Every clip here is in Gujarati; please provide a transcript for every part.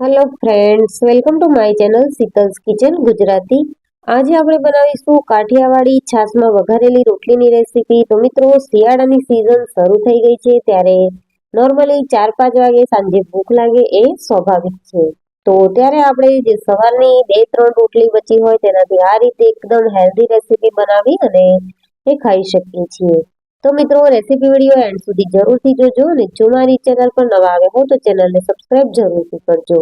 Hello friends welcome to my channel Sheetal's kitchen Gujarati આજે આપણે બનાવીશું કાઠિયાવાડી છાશમાં વઘારેલી રોટલીની રેસીપી. તો મિત્રો, શિયાળાની સિઝન શરૂ થઈ ગઈ છે ત્યારે નોર્મલી ચાર પાંચ વાગે સાંજે ભૂખ લાગે એ સ્વાભાવિક છે. તો ત્યારે આપણે જે સવારની બે ત્રણ રોટલી બચી હોય તેનાથી આ રીતે એકદમ હેલ્ધી રેસીપી બનાવી અને એ ખાઈ શકીએ છીએ. તો મિત્રો રેસીપી વીડિયો એન્ડ સુધી જરૂરથી જોજો અને જો મારી ચેનલ પર નવા આવ્યા હો તો ચેનલને સબસ્ક્રાઇબ જરૂરથી કરજો.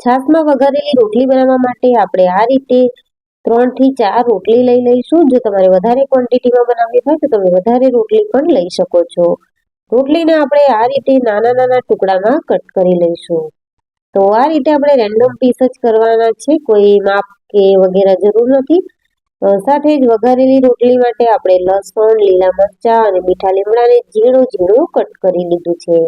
છાશમાં વઘારેલી રોટલી બનાવવા માટે આપણે આ રીતે ત્રણથી ચાર રોટલી લઈ લઈશું. જો તમારે વધારે ક્વોન્ટિટીમાં બનાવવી હોય તો તમે વધારે રોટલી પણ લઈ શકો છો. રોટલીને આપણે આ રીતે નાના નાના ટુકડામાં કટ કરી લઈશું. તો આ રીતે આપણે રેન્ડમ પીસ જ કરવાના છે. કોઈ માપ કે વગેરે જરૂર નથી. સાથે જ વઘારેલી રોટલી માટે આપણે લસણ, લીલા મરચા અને મીઠા લીમડાને ઝીણું ઝીણું કટ કરી લીધું છે.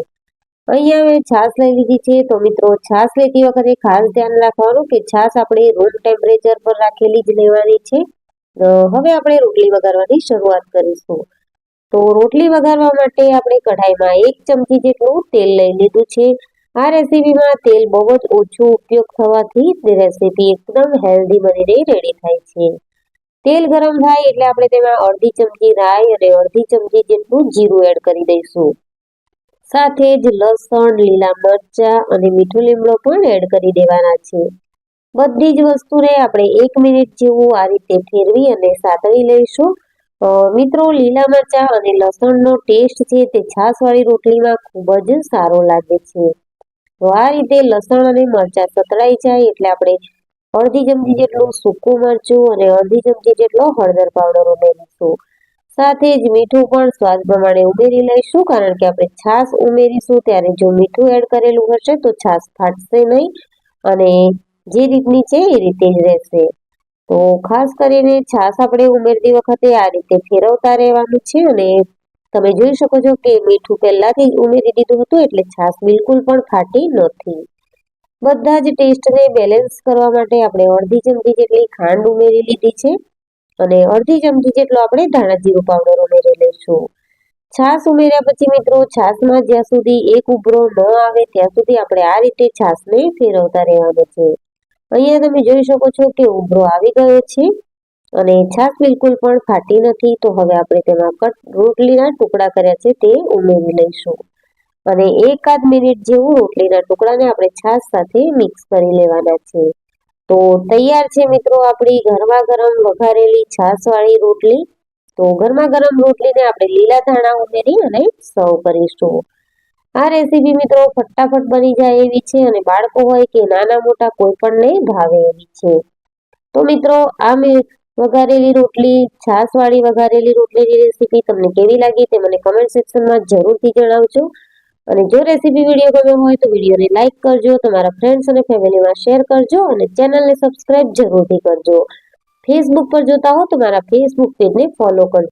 અહીંયા મેં છાશ લઈ લીધી છે. તો મિત્રો, છાશ લેતી વખતે ખાસ ધ્યાન રાખવાનું કે છાશ આપણે રૂમ ટેમ્પરેચર પર રાખેલી જ લેવાની છે. હવે આપણે રોટલી વઘારવાની શરૂઆત કરીશું. તો રોટલી વઘારવા માટે આપણે કઢાઈમાં એક ચમચી જેટલું તેલ લઈ લીધું છે. આ રેસીપીમાં તેલ બહુ જ ઓછું ઉપયોગ થવાથી રેસીપી એકદમ હેલ્ધી બનીને રેડી થાય છે. તેલ ગરમ થાય એટલે આપણે તેમાં અડધી ચમચી રાઈ અને અડધી ચમચી જેટલું જીરું એડ કરી દઈશું. સાથે જ લસણ, લીલા મરચા અને મીઠું લીમડો પણ એડ કરી દેવાના છે. બધી જ વસ્તુને આપણે એક મિનિટ જેવું આ રીતે ફેરવી અને સાતળી લઈશું. મિત્રો, લીલા મરચા અને લસણનો ટેસ્ટ છે તે છાશવાળી રોટલીમાં ખૂબ જ સારો લાગે છે. આ રીતે લસણ અને મરચા સતળાઈ જાય એટલે આપણે અડધી ચમચી જેટલું સૂકું મરચું અને અડધી ચમચી જેટલો હળદર પાવડર ઉમેરીશું. સાથે જ મીઠું પણ સ્વાદ પ્રમાણે ઉમેરી લઈશું, કારણ કે આપણે છાશ ઉમેરીશું. ત્યારે જો મીઠું એડ કરેલું હશે તો છાશ ફાટશે નહીં અને જે રીતની છે એ રીતે જ રહેશે. તો ખાસ કરીને છાશ આપણે ઉમેરતી વખતે આ રીતે ફેરવતા રહેવાનું છે અને તમે જોઈ શકો છો કે મીઠું પહેલાથી જ ઉમેરી દીધું હતું એટલે છાશ બિલકુલ પણ ફાટી નથી. બધા જ ટેસ્ટને બેલેન્સ કરવા માટે આપણે અડધી ચમચી જેટલી ખાંડ ઉમેરી લીધી છે અને અડધી ચમચી જેટલો આપણે ધાણા જીરું પાવડર ઉમેરી લઈશું. છાશ ઉમેર્યા પછી મિત્રો છાશમાં જ્યાં સુધી એક ઉભરો ન આવે ત્યાં સુધી આપણે આ રીતે છાશને ફેરવતા રહેવાનું છે. અહીંયા તમે જોઈ શકો છો કે ઉભરો આવી ગયો છે અને છાશ બિલકુલ પણ ફાટી નથી, તો હવે આપણે તેમાં કટ રોટલીના ટુકડા કર્યા છે તે ઉમેરી લઈશું. અને એકાદ મિનિટ જેવું રોટલીના ટુકડાને આપણે છાશ સાથે મિક્સ કરી લેવાના છે. તો તૈયાર છે મિત્રો આપણી ગરમા ગરમ વઘારેલી છાશવાળી રોટલી. તો ગરમા ગરમ રોટલીને આપણે લીલા ધાણા ઉમેરી અને સર્વ કરીશું. આ રેસીપી મિત્રો ફટાફટ બની જાય એવી છે અને બાળકો હોય કે નાના મોટા કોઈ પણને ભાવે એવી છે. તો મિત્રો આ વઘારેલી રોટલી, છાશવાળી વઘારેલી રોટલીની રેસીપી તમને કેવી લાગી તે મને કમેન્ટ સેક્શનમાં જરૂરથી જણાવજો. અને જો રેસીપી વીડિયો ગમ્યો હોય તો વિડીયોને લાઇક કરજો, તમારા ફ્રેન્ડ્સ અને ફેમિલીમાં શેર કરજો અને ચેનલને સબસ્ક્રાઇબ જરૂરથી કરજો. ફેસબુક પર જોતા હો તો મારા ફેસબુક પેજને ફોલો કરજો.